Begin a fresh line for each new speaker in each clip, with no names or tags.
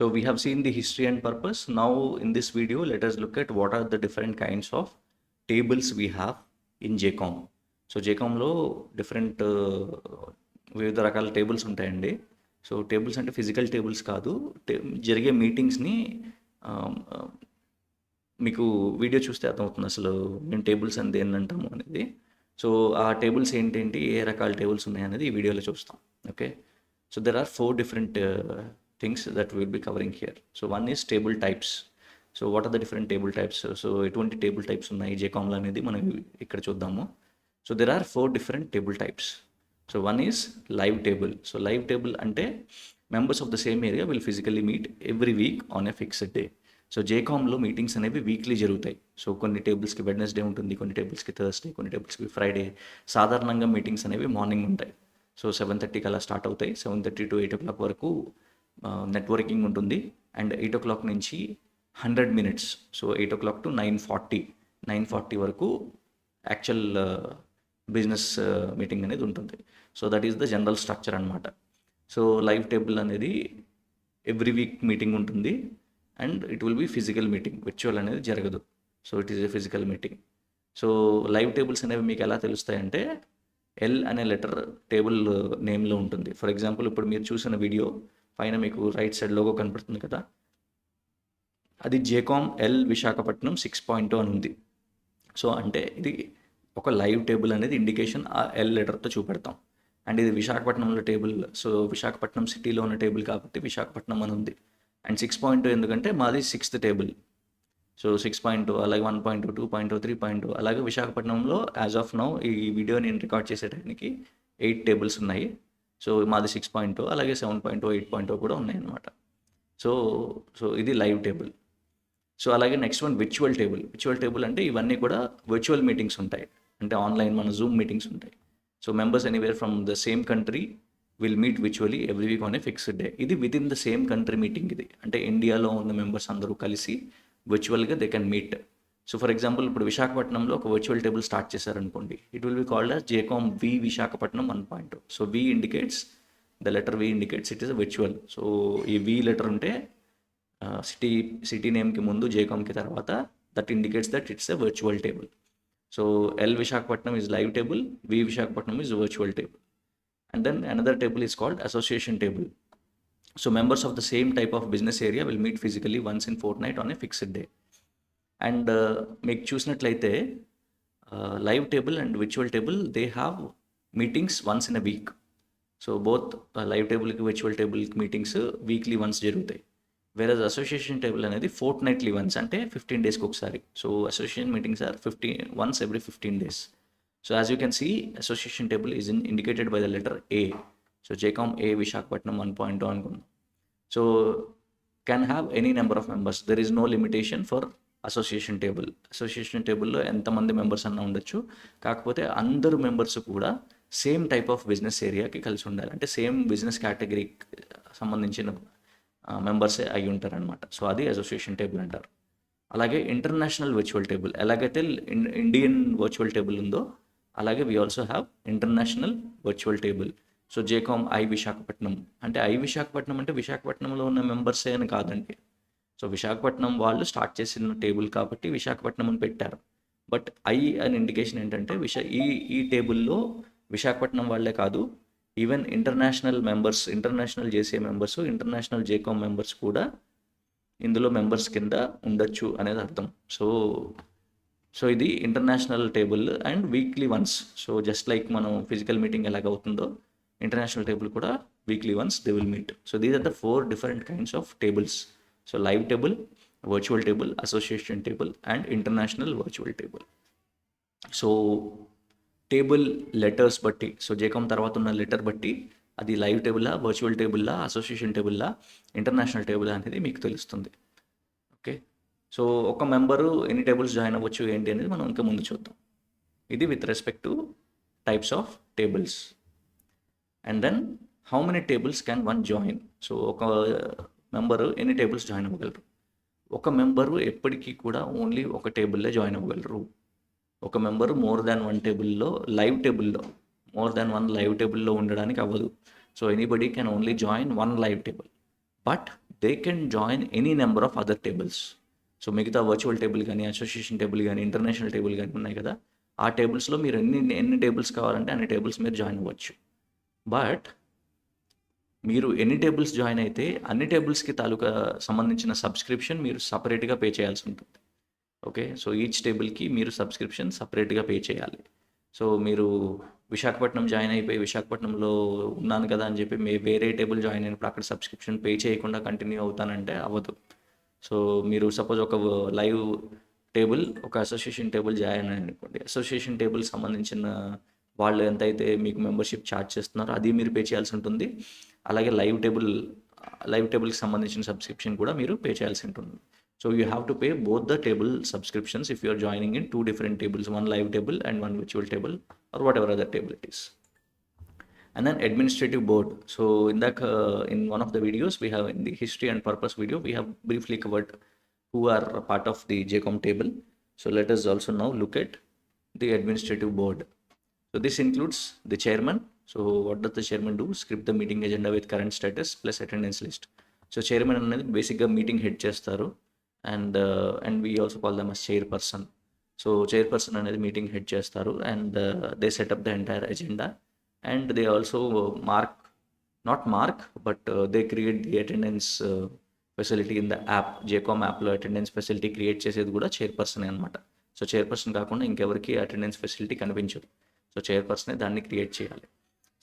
So we have seen the history and purpose. Now in this video, let us look at what are the different kinds of tables we have in JCOM. So జేకామ్లో different వివిధ రకాల tables ఉంటాయండి. So tables అంటే physical tables కాదు. జరిగే మీటింగ్స్ని um, uh, మీకు video చూస్తే అర్థమవుతుంది అసలు మేము టేబుల్స్ అని దేన్ని అంటాము అనేది. సో ఆ టేబుల్స్ ఏంటేంటి ఏ రకాల టేబుల్స్ ఉన్నాయి అనేది ఈ వీడియోలో చూస్తాం. Okay so there are four different things that will be covering here so one is table types so what are the different table types so ఎటువంటి టేబుల్ టైప్స్ ఉన్నాయి? జేకామ్లో అనేది మనం ఇక్కడ చూద్దాము. So there are four different table types so one is live table so live table అంటే members of the same area will physically meet every week on a fixed day so జేకామ్లో meetings అనేవి weekly జరుగుతాయి. So కొన్ని టేబుల్స్కి Wednesday ఉంటుంది కొన్ని టేబుల్స్కి Thursday కొన్ని టేబుల్స్కి ఫ్రైడే సాధారణంగా మీటింగ్స్ అనేవి మార్నింగ్ ఉంటాయి. సో సెవెన్ థర్టీకి అలా స్టార్ట్ అవుతాయి. Seven thirty to eight o'clock వరకు నెట్వర్కింగ్ ఉంటుంది. అండ్ ఎయిట్ ఓ క్లాక్ నుంచి hundred minutes so eight o'clock to nine forty nine forty వరకు యాక్చువల్ బిజినెస్ మీటింగ్ అనేది ఉంటుంది. So that is the general structure అనమాట సో లైవ్ టేబుల్ అనేది every week meeting ఉంటుంది. And it will be physical meeting virtual అనేది జరగదు. So it is a physical meeting so live tables అనేవి మీకు ఎలా తెలుస్తాయంటే ఎల్ అనే లెటర్ టేబుల్ నేమ్లో ఉంటుంది. ఫర్ ఎగ్జాంపుల్ ఇప్పుడు మీరు చూసిన వీడియో పైన మీకు రైట్ సైడ్ లోగో కనపడుతుంది కదా? అది జేకామ్ ఎల్ విశాఖపట్నం సిక్స్ పాయింట్ అని ఉంది. సో అంటే ఇది ఒక లైవ్ టేబుల్ అనేది ఇండికేషన్ ఆ ఎల్ లెటర్తో చూపెడతాం. అండ్ ఇది విశాఖపట్నంలో టేబుల్ సో విశాఖపట్నం సిటీలో ఉన్న టేబుల్ కాబట్టి విశాఖపట్నం అని ఉంది. అండ్ సిక్స్ పాయింట్ ఎందుకంటే మాది sixth table so six point అలాగే one point two point three point అలాగే విశాఖపట్నంలో యాజ్ ఆఫ్ నౌ ఈ వీడియో నేను రికార్డ్ చేసే టైంకి ఎయిట్ టేబుల్స్ ఉన్నాయి. సో మాది సిక్స్ పాయింట్ అలాగే సెవెన్ పాయింట్ ఎయిట్ పాయింట్ కూడా ఉన్నాయన్నమాట. సో సో ఇది లైవ్ టేబుల్ సో అలాగే next one virtual table virtual table అంటే ఇవన్నీ కూడా వర్చువల్ మీటింగ్స్ ఉంటాయి. అంటే ఆన్లైన్ మన జూమ్ మీటింగ్స్ ఉంటాయి. So members anywhere from the same country will meet విచువలీ every week on a fixed day ఇది within the same country meeting ఇది. అంటే ఇండియాలో ఉన్న మెంబర్స్ అందరూ కలిసి విర్చువల్గా they can meet so for example ఇప్పుడు విశాఖపట్నంలో ఒక వర్చువల్ టేబుల్ స్టార్ట్ చేశారనుకోండి. It will be called as JCOM V Visakhapatnam one point so V indicates the letter V indicates it is virtual so ఈ V letter ఉంటే city city నేమ్కి ముందు జేకామ్కి తర్వాత that indicates that it's a virtual table so L Visakhapatnam is live table V Visakhapatnam is virtual table and then another table is called association table so members of the same type of business area will meet physically once in fortnight on a fixed day and మీకు చూసినట్లయితే live table and virtual table they have meetings once in a week so both live టేబుల్కి virtual టేబుల్కి meetings weekly once జరుగుతాయి. వేరే association table అనేది fortnightly once అంటే fifteen డేస్కి ఒకసారి. So association meetings are fifteen once every fifteen days so as you can see association table is in indicated by the letter A so JCOM A Visakhapatnam one point అనుకుందాం so can have any number of members there is no limitation for association table. Association టేబుల్లో ఎంతమంది members అన్న ఉండొచ్చు. కాకపోతే అందరు members కూడా same type of business ఏరియాకి కలిసి ఉండాలి. అంటే సేమ్ బిజినెస్ కేటగిరీకి సంబంధించిన మెంబర్సే అయి ఉంటారనమాట సో అది అసోసియేషన్ టేబుల్ అంటారు. అలాగే ఇంటర్నేషనల్ వర్చువల్ టేబుల్. ఎలాగైతే ఇండియన్ వర్చువల్ టేబుల్ ఉందో అలాగే we also have international virtual table. So JCOM I Visakhapatnam. అంటే ఐ విశాఖపట్నం అంటే విశాఖపట్నంలో ఉన్న మెంబర్సే అని కాదండి. సో విశాఖపట్నం వాళ్ళు స్టార్ట్ చేసిన టేబుల్ కాబట్టి విశాఖపట్నం అని పెట్టారు. బట్ ఐ అని ఇండికేషన్ ఏంటంటే విశా ఈ ఈ టేబుల్లో విశాఖపట్నం వాళ్ళే కాదు even international members international JC members international JCOM members కూడా ఇందులో మెంబర్స్ కింద ఉండొచ్చు అనేది అర్థం. సో సో ఇది international table and weekly once. So just like మనం ఫిజికల్ మీటింగ్ ఎలాగ అవుతుందో ఇంటర్నేషనల్ టేబుల్ కూడా weekly once they will meet. So these are the four different kinds of tables. So live table virtual table association table and international virtual table so table letters బట్టి so జేకామ్ తర్వాత ఉన్న letter బట్టి అది live టేబుల్లా virtual టేబుల్లా association టేబుల్లా international table అనేది మీకు తెలుస్తుంది. ఓకే సో ఒక మెంబరు ఎన్ని టేబుల్స్ జాయిన్ అవ్వచ్చు ఏంటి అనేది మనం ఇంకా ముందు చూద్దాం. ఇది with respect to types of tables and then how many tables can one join so ఒక మెంబరు ఎన్ని టేబుల్స్ జాయిన్ అవ్వగలరు? ఒక మెంబరు ఎప్పటికీ కూడా ఓన్లీ ఒక టేబుల్లో జాయిన్ అవ్వగలరు. ఒక మెంబరు మోర్ దాన్ వన్ టేబుల్లో లైవ్ టేబుల్లో మోర్ దాన్ వన్ లైవ్ టేబుల్లో ఉండడానికి అవ్వదు. So anybody can only join one live table. But they can join any number of other tables. So మిగతా వర్చువల్ టేబుల్ కానీ అసోసియేషన్ టేబుల్ కానీ international table కానీ ఉన్నాయి కదా? ఆ టేబుల్స్లో మీరు ఎన్ని ఎన్ని టేబుల్స్ కావాలంటే అన్ని టేబుల్స్ మీరు జాయిన్ అవ్వచ్చు. బట్ మీరు ఎన్ని టేబుల్స్ జాయిన్ అయితే అన్ని టేబుల్స్కి తాలూకా సంబంధించిన సబ్స్క్రిప్షన్ మీరు సపరేట్గా పే చేయాల్సి ఉంటుంది. ఓకే? సో ఈచ్ టేబుల్కి మీరు సబ్స్క్రిప్షన్ సపరేట్గా పే చేయాలి. సో మీరు విశాఖపట్నం జాయిన్ అయిపోయి విశాఖపట్నంలో ఉన్నాను కదా అని చెప్పి మే వేరే టేబుల్ జాయిన్ అయినప్పుడు అక్కడ సబ్స్క్రిప్షన్ పే చేయకుండా కంటిన్యూ అవుతానంటే అవ్వదు. సో మీరు సపోజ్ ఒక లైవ్ టేబుల్ ఒక అసోసియేషన్ టేబుల్ జాయిన్ అయ్యారు అనుకోండి అసోసియేషన్ టేబుల్ సంబంధించిన వాళ్ళు ఎంతైతే మీకు మెంబర్షిప్ ఛార్జ్ చేస్తున్నారో అది మీరు పే చేయాల్సి ఉంటుంది అలాగే లైవ్ టేబుల్ లైవ్ టేబుల్కి సంబంధించిన సబ్స్క్రిప్షన్ కూడా మీరు పే చేయాల్సి ఉంటుంది so you have to pay both the table subscriptions if you are joining in two different tables one live table and one విచువల్ table or whatever other table it is and then administrative board so in that uh, in one of the videos we have in the history and purpose video we have briefly covered who are a part of the jcom table so let us also now look at the administrative board so this includes the chairman so what does the chairman do? Script the meeting agenda with current status plus attendance list. So chairman అనేది బేసిక్గా meeting head చేస్తారు and and we also call them as chairperson so chairperson అనేది meeting head చేస్తారు and they set up the entire agenda and they also mark not mark but they create the attendance facility in the app JCOM యాప్లో attendance facility create చేసేది కూడా chair పర్సనే అనమాట so chair person కాకుండా ఇంకెవరికి attendance facility కనిపించదు so చైర్పర్సనే దాన్ని క్రియేట్ చేయాలి.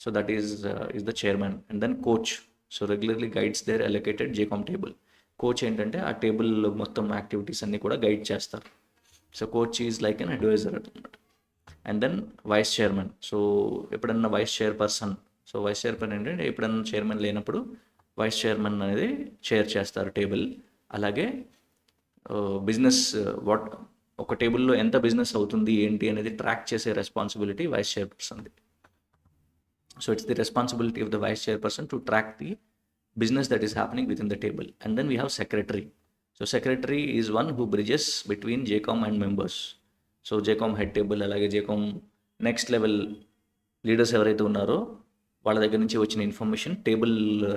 So that is is the chairman and then coach so regularly guides their allocated JCOM table coach ఏంటంటే ఆ టేబుల్ మొత్తం యాక్టివిటీస్ అన్నీ కూడా గైడ్ చేస్తారు. So coach is like an advisor అనమాట and then vice chairman so ఎప్పుడన్నా vice chairperson so vice chairman ఏంటంటే ఎప్పుడన్నా చైర్మన్ లేనప్పుడు వైస్ చైర్మన్ అనేది చైర్ చేస్తారు టేబుల్ అలాగే బిజినెస్ వాట్ ఒక టేబుల్లో ఎంత బిజినెస్ అవుతుంది ఏంటి అనేది ట్రాక్ చేసే responsibility vice చైర్పర్సన్ది so it's the responsibility of the vice chairperson to track the business that is happening within the table and then we have secretary so secretary is one who bridges between JCOM and members so JCOM head table అలాగే JCOM next level leaders ఎవరైతే ఉన్నారో వాళ్ళ దగ్గర నుంచి వచ్చిన information table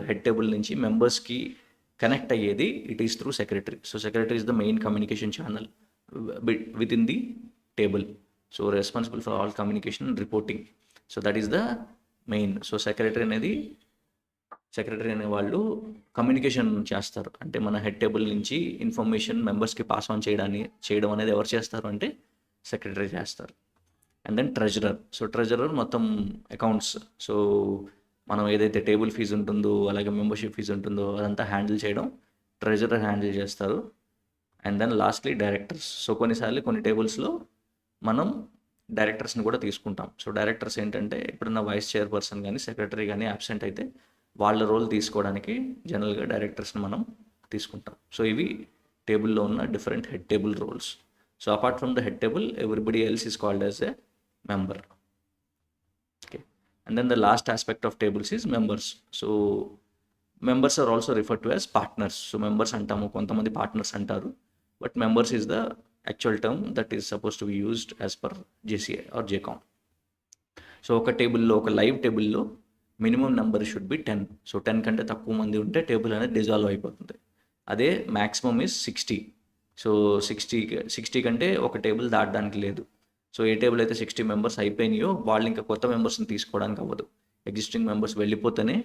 head table నుంచి మెంబర్స్కి connect అయ్యేది it is through secretary so secretary is the main communication channel within the table so responsible for all communication reporting so that is the main so secretary అనేది secretary అనే వాళ్ళు communication చేస్తారు. అంటే మన head table నుంచి information మెంబర్స్కి pass on చేయడాన్ని చేయడం అనేది ఎవరు చేస్తారు అంటే సెక్రటరీ చేస్తారు. And then treasurer so treasurer మొత్తం అకౌంట్స్ సో మనం ఏదైతే టేబుల్ ఫీజు ఉంటుందో అలాగే మెంబర్షిప్ ఫీజు ఉంటుందో అదంతా హ్యాండిల్ చేయడం ట్రెజరర్ హ్యాండిల్ చేస్తారు. And then lastly directors. So కొన్నిసార్లు కొన్ని టేబుల్స్లో మనం డైరెక్టర్స్ని కూడా తీసుకుంటాం. సో డైరెక్టర్స్ ఏంటంటే ఎప్పుడన్నా వైస్ చైర్పర్సన్ కానీ సెక్రటరీ కానీ అబ్సెంట్ అయితే వాళ్ళ రోల్ తీసుకోవడానికి జనరల్గా డైరెక్టర్స్ని మనం తీసుకుంటాం. సో ఇవి టేబుల్లో ఉన్న different head table roles. So apart from the head table everybody else is called as a member. Okay. And then the last aspect of tables is members. So members are also refer to as partners. So members అంటాము కొంతమంది partners అంటారు. But members is the actual term that is suppose to be used as per JCI or JCOM so ఒక టేబుల్లో ఒక live టేబుల్లో minimum number should be ten so ten కంటే తక్కువ మంది ఉంటే టేబుల్ అనేది డిజాల్వ్ అయిపోతుంది. అదే maximum is sixty so sixty sixty కంటే ఒక టేబుల్ దాటడానికి లేదు. సో ఏ టేబుల్ అయితే సిక్స్టీ మెంబర్స్ అయిపోయినాయో వాళ్ళు ఇంకా కొత్త మెంబర్స్ని తీసుకోవడానికి అవ్వదు. ఎగ్జిస్టింగ్ మెంబర్స్ వెళ్ళిపోతేనే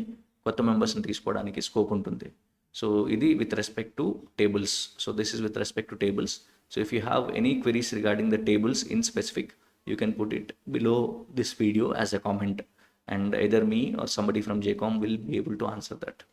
కొత్త మెంబర్స్ని తీసుకోవడానికి స్కోప్ ఉంటుంది. సో ఇది with respect to tables so this is with respect to tables so if you have any queries regarding the tables in specific you can put it below this video as a comment and either me or somebody from JCOM will be able to answer that.